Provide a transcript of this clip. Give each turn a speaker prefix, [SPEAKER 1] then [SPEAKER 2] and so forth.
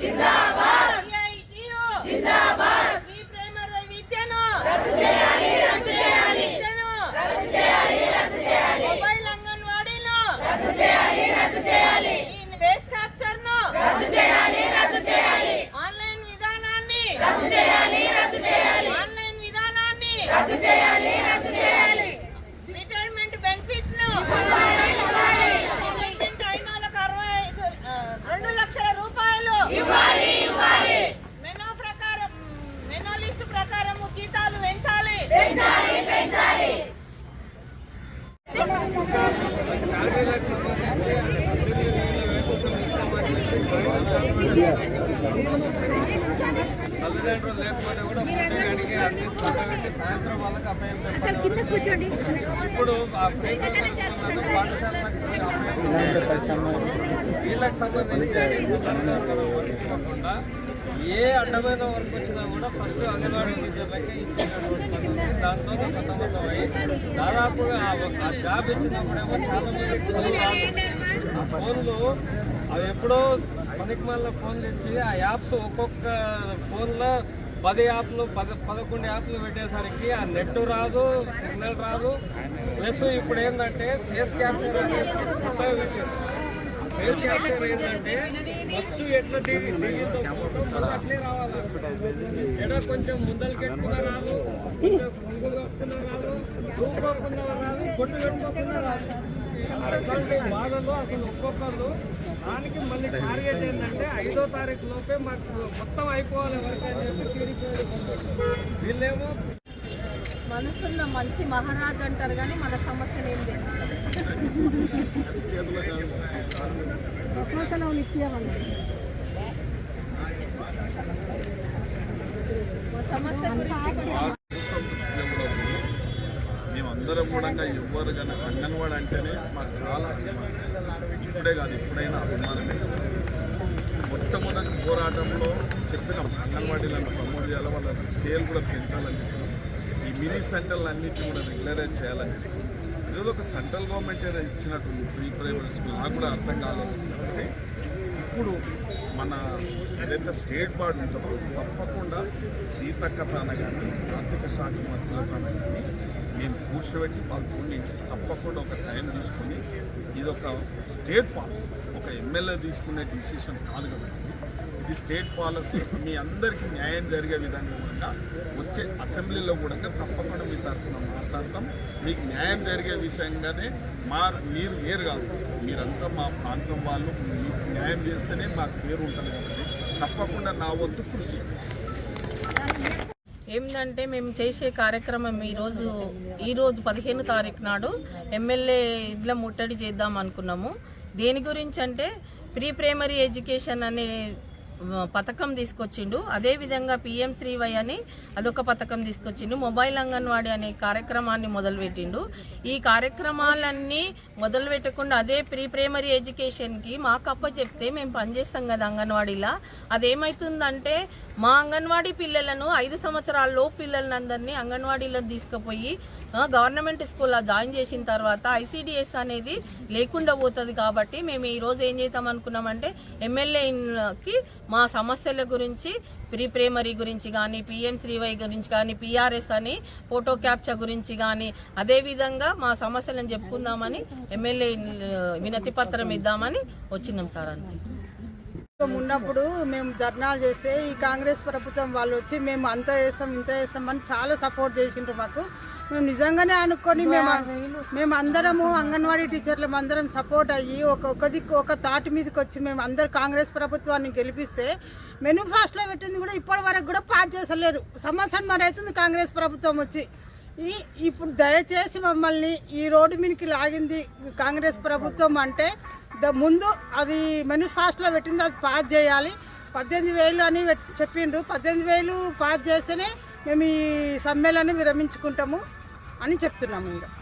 [SPEAKER 1] Yeah.
[SPEAKER 2] తల్లిదండ్రులు లేకపోతే కూడా అడిగి అన్ని కూర్చోబెట్టి సాయంత్రం వాళ్ళకి అభయం ఇప్పుడు ఆ తెలుసుకున్నందుకు పాఠశాలకు. వీళ్ళకి సంబంధించి కాకుండా ఏ అడ్డమైన వర్క్ వచ్చినా కూడా ఫస్ట్ అంగన్వాడీ టీచర్లకే ఇచ్చేటటువంటి. దాంతో సతమతం అయ్యి దాదాపుగా ఆ- జాబ్ ఇచ్చినప్పుడేమో చాలా మంది ఫోన్లు అవి ఎప్పుడో పనికిమాల ఫోన్లు ఇచ్చి ఆ యాప్స్ ఒక్కొక్క ఫోన్లో పది యాప్లు పద పదకొండు యాప్లు పెట్టేసరికి ఆ నెట్ రాదు సిగ్నల్ రాదు. ప్లస్ ఇప్పుడు ఏంటంటే ఫేస్ క్యాప్చర్ అనేది పెట్టారు. ఫేస్ క్యాప్చర్ ఏంటంటే బస్సు ఎట్లా దిగి దిగిందో ఫోటో అట్లే రావాలి. ఎడ కొంచెం ముందలకి ఎక్కువ రాదు కొంచెం రాదు రూపకుండా రాదు కొట్టు పెట్టుకోకుండా రాదు. అటువంటి బాధలు అసలు ఒక్కొక్కరు దానికి మళ్ళీ టార్గెట్ ఏంటంటే ఐదో తారీఖు లోపే మాకు మొత్తం అయిపోవాలి వరకు అని చెప్పి తీరిపోయి వీళ్ళేమో
[SPEAKER 1] మనసున్న మంచి మహారాజు అంటారు కానీ మన సమస్యలు ఏం లేదు. శ్వాసలో నిత్యమండి సమస్య గురించి
[SPEAKER 3] అందరూ కూడా ఎవ్వరు కానీ అంగన్వాడి అంటేనే మాకు చాలా అభిమానం. ఇప్పుడే కాదు ఎప్పుడైనా అభిమానమే. మొట్టమొదటి పోరాటంలో చెప్పినాం అంగన్వాడీలను ప్రమోట్ చేయాలి వాళ్ళ స్కేల్ కూడా పెంచాలని ఈ మినీ సెంటర్లు అన్నింటినీ కూడా రెగ్యులరైజ్ చేయాలని ఏదో ఒక సెంట్రల్ గవర్నమెంట్ ఏదో ఇచ్చినట్టుంది ప్రీ ప్రైవేట్ స్కూల్ నాకు కూడా అర్థం కాలేదు. ఇప్పుడు మన ఏదైతే స్టేట్ బోర్డు ఉంటుందో తప్పకుండా సీతక్క తాన కానీ ఆర్థిక శాఖ మంత్రుల తాన కానీ కూర్చోబెట్టి పాల్గొని తప్పకుండా ఒక టైం తీసుకొని ఇది ఒక స్టేట్ పాలసీ. ఒక ఎమ్మెల్యే తీసుకునే డిసిషన్ కాదు కాబట్టి ఇది స్టేట్ పాలసీ. మీ అందరికీ న్యాయం జరిగే విధంగా వచ్చే అసెంబ్లీలో కూడా తప్పకుండా మీ తరఫున మాట్లాడతాం. మీకు న్యాయం జరిగే విషయంగానే మా మీరు వేరు కాదు. మీరంతా మా ప్రాంతం వాళ్ళు మీకు న్యాయం చేస్తేనే మాకు పేరు ఉంటుంది కాబట్టి తప్పకుండా నా వంతు కృషి చేస్తాను
[SPEAKER 1] ఏంటంటే మేము చేసే కార్యక్రమం ఈరోజు ఈరోజు పదిహేను తారీఖు నాడు ఎమ్మెల్యే ఇడ్ల ముట్టడి చేద్దాం అనుకున్నాము. దేని గురించి అంటే ప్రీ ప్రైమరీ ఎడ్యుకేషన్ అనే పథకం తీసుకొచ్చిండు. అదేవిధంగా పిఎం శ్రీవై అని అదొక పథకం తీసుకొచ్చిండు. మొబైల్ అంగన్వాడీ అనే కార్యక్రమాన్ని మొదలుపెట్టిండు. ఈ కార్యక్రమాలన్నీ మొదలు పెట్టకుండా అదే ప్రీ ప్రైమరీ ఎడ్యుకేషన్కి మాకు అప్ప చెప్తే మేము పనిచేస్తాం కదా అంగన్వాడీలా. అదేమవుతుందంటే మా అంగన్వాడీ పిల్లలను ఐదు సంవత్సరాల లోపు పిల్లలందరినీ అంగన్వాడీలో తీసుకుపోయి గవర్నమెంట్ స్కూల్లో జాయిన్ చేసిన తర్వాత ఐసీడిఎస్ అనేది లేకుండా పోతుంది కాబట్టి మేము ఈరోజు ఏం చేద్దాం అనుకున్నామంటే ఎమ్మెల్యేకి మా సమస్యల గురించి ప్రీ ప్రైమరీ గురించి కానీ పిఎం శ్రీవై గురించి కానీ పిఆర్ఎస్ అని ఫోటో క్యాప్చర్ గురించి కానీ అదేవిధంగా మా సమస్యలను చెప్పుకుందామని ఎమ్మెల్యే వినతి పత్రం ఇద్దామని వచ్చినాం సార్ అంతే.
[SPEAKER 4] ఉన్నప్పుడు మేము ధర్నాలు చేస్తే ఈ కాంగ్రెస్ ప్రభుత్వం వాళ్ళు వచ్చి మేము అంత చేస్తాం ఇంత చేస్తాం అని చాలా సపోర్ట్ చేసిండ్రు మాకు. మేము నిజంగానే అనుకొని మేము మేము అందరము అంగన్వాడీ టీచర్లు అందరం సపోర్ట్ అయ్యి ఒక ఒక దిక్కు ఒక తాటి మీదకి వచ్చి మేము అందరు కాంగ్రెస్ ప్రభుత్వాన్ని గెలిపిస్తే మెనూ ఫాస్ట్లో పెట్టింది కూడా ఇప్పటి వరకు కూడా పాస్ చేసలేరు సంవత్సరం మరి అవుతుంది కాంగ్రెస్ ప్రభుత్వం వచ్చి. ఈ ఇప్పుడు దయచేసి మమ్మల్ని ఈ రోడ్డు మీదకి లాగింది కాంగ్రెస్ ప్రభుత్వం అంటే ద ముందు అది మెనిఫాస్ట్లో పెట్టింది అది పాస్ చేయాలి. పద్దెనిమిది వేలు అని చెప్పిండ్రు. పద్దెనిమిది వేలు పాస్ చేస్తేనే మేము ఈ సమ్మెలను విరమించుకుంటాము. అని చెప్తున్నాము ఇంకా.